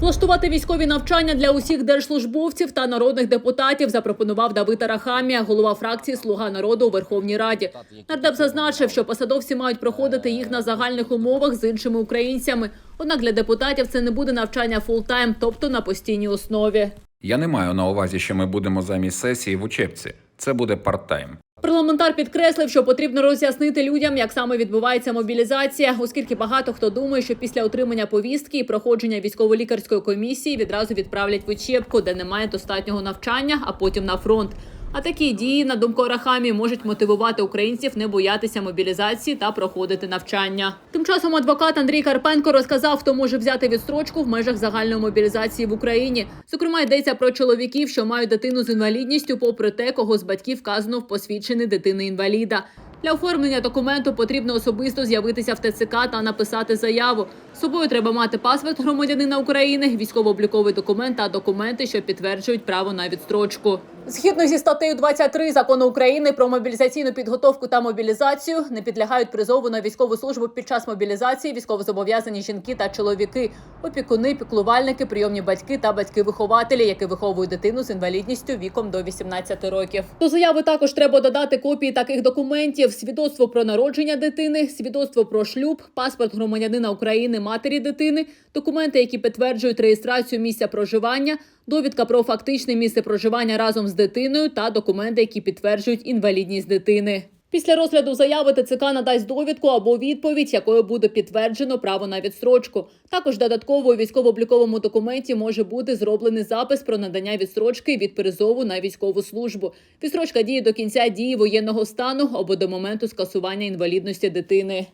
Влаштувати військові навчання для усіх держслужбовців та народних депутатів запропонував Давид Арахамія, голова фракції Слуга народу у Верховній Раді. Нардеп зазначив, що посадовці мають проходити їх на загальних умовах з іншими українцями. Однак для депутатів це не буде навчання фултайм, тобто на постійній основі. Я не маю на увазі, що ми будемо замість сесії в учебці. Це буде парттайм. Парламентар підкреслив, що потрібно роз'яснити людям, як саме відбувається мобілізація, оскільки багато хто думає, що після отримання повістки і проходження військово-лікарської комісії відразу відправлять в учебку, де немає достатнього навчання, а потім на фронт. А такі дії, на думку Арахамі, можуть мотивувати українців не боятися мобілізації та проходити навчання. Тим часом адвокат Андрій Карпенко розказав, хто може взяти відстрочку в межах загальної мобілізації в Україні. Зокрема, йдеться про чоловіків, що мають дитину з інвалідністю, попри те, кого з батьків вказано в посвідчений дитини інваліда. Для оформлення документу потрібно особисто з'явитися в ТЦК та написати заяву. З собою треба мати паспорт громадянина України, військово-обліковий документ та документи, що підтверджують право на відстрочку. Згідно зі статтею 23 закону України про мобілізаційну підготовку та мобілізацію, не підлягають призову на військову службу під час мобілізації військовозобов'язані жінки та чоловіки, опікуни, піклувальники, прийомні батьки та батьки-вихователі, які виховують дитину з інвалідністю віком до 18 років. До заяви також треба додати копії таких документів: свідоцтво про народження дитини, свідоцтво про шлюб, паспорт громадянина України, матері дитини, документи, які підтверджують реєстрацію місця проживання, довідка про фактичне місце проживання разом з дитиною та документи, які підтверджують інвалідність дитини. Після розгляду заяви ТЦК надасть довідку або відповідь, якою буде підтверджено право на відстрочку. Також додатково у військово-обліковому документі може бути зроблений запис про надання відстрочки від призову на військову службу. Відстрочка діє до кінця дії воєнного стану або до моменту скасування інвалідності дитини.